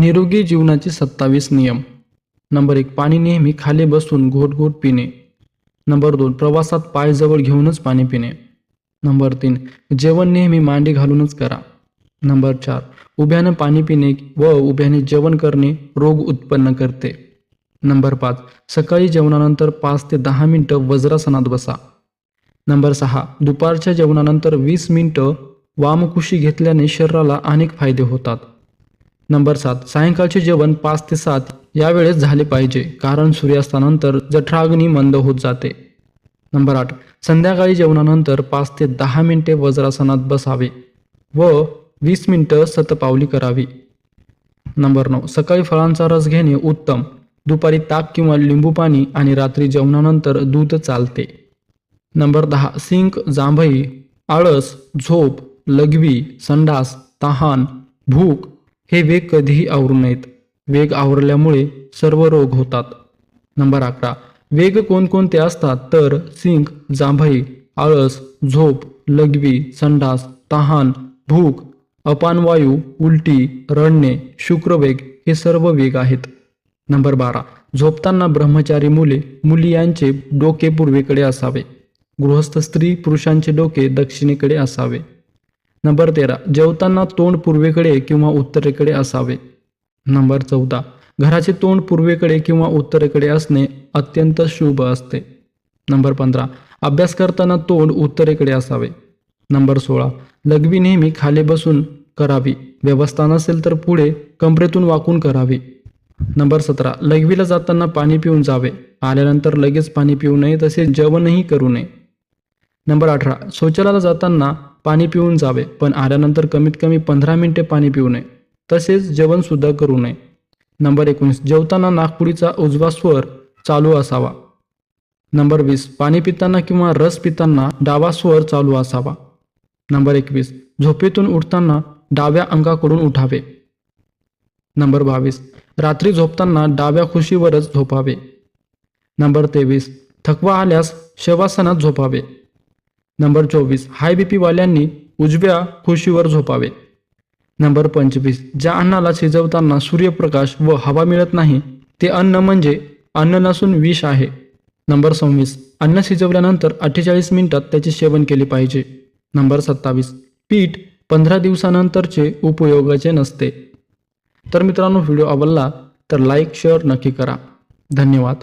निरोगी जीवनाचे सत्तावीस नियम. नंबर एक पाणी नेहमी खाली बसून घोट घोट पिणे. नंबर दोन प्रवासात पाय जवळ घेऊनच पाणी पिणे. नंबर तीन जेवण नेहमी मांडी घालूनच करा. नंबर चार उभ्यानं पाणी पिणे व उभ्याने जेवण करणे रोग उत्पन्न करते. नंबर पाच सकाळी जेवणानंतर पाच ते दहा मिनटं वज्रासनात बसा. नंबर सहा दुपारच्या जेवणानंतर वीस मिनटं वामकुशी घेतल्याने शरीराला अनेक फायदे होतात. नंबर सात सायंकाळचे जेवण पाच ते सात यावेळेस झाले पाहिजे कारण सूर्यास्तानंतर जठराग्नी मंद होत जाते. नंबर आठ संध्याकाळी जेवणानंतर पाच ते दहा मिनिटे वज्रासनात बसावे व वीस मिनिटं सतपावली करावी. नंबर नऊ सकाळी फळांचा रस घेणे उत्तम दुपारी ताक किंवा लिंबू पाणी आणि रात्री जेवणानंतर दूध चालते. नंबर दहा सिंक जांभई आळस झोप लघवी संडास तहान भूक हे वेग कधीही आवरू नयेत. वेग आवरल्यामुळे सर्व रोग होतात. नंबर अकरा. वेग कोणकोणते असतात तर सिंक जांभई आळस झोप लघवी संडास तहान भूक अपानवायू उलटी रडणे शुक्रवेग हे सर्व वेग आहेत. नंबर बारा. झोपताना ब्रह्मचारी मुले मुली यांचे डोके पूर्वेकडे असावे. गृहस्थ स्त्री पुरुषांचे डोके दक्षिणेकडे असावे. नंबर तेरा जेवताना तोंड पूर्वेकडे किंवा उत्तरेकडे असावे. नंबर चौदा घराचे तोंड पूर्वेकडे किंवा उत्तरेकडे असणे अत्यंत शुभ असते. नंबर पंधरा अभ्यास करताना तोंड उत्तरेकडे असावे. नंबर सोळा लघवी नेहमी खाली बसून करावी. व्यवस्था नसेल तर पुढे कमरेतून वाकून करावी. नंबर सतरा लघवीला जाताना पाणी पिऊन जावे. आल्यानंतर लगेच पाणी पिऊ नये तसेच जेवणही करू नये. नंबर अठरा शौचालयाला जाताना पाणी पिऊन जावे पण आल्यानंतर कमीत कमी पंधरा मिनिटे पाणी पिऊ नये. तसेच जेवणसुद्धा करू नये. नंबर एकोणीस जेवताना नागपुडीचा उजवा स्वर चालू असावा. नंबर वीस पाणी पिताना किंवा रस पिताना डावा स्वर चालू असावा. नंबर एकवीस झोपेतून उठताना डाव्या अंगाकडून उठावे. नंबर बावीस रात्री झोपताना डाव्या खुशीवरच झोपावे. नंबर तेवीस थकवा आल्यास शवासनात झोपावे. नंबर चोवीस हाय बी पीवाल्यांनी उजव्या खुशीवर झोपावे. नंबर पंचवीस ज्या अन्नाला शिजवताना सूर्यप्रकाश व हवा मिळत नाही ते अन्न म्हणजे अन्न नसून विष आहे. नंबर सव्वीस अन्न शिजवल्यानंतर अठ्ठेचाळीस मिनिटात त्याचे सेवन केले पाहिजे. नंबर सत्तावीस पीठ पंधरा दिवसानंतरचे उपयोगाचे नसते. तर मित्रांनो व्हिडिओ आवडला तर लाईक शेअर नक्की करा. धन्यवाद.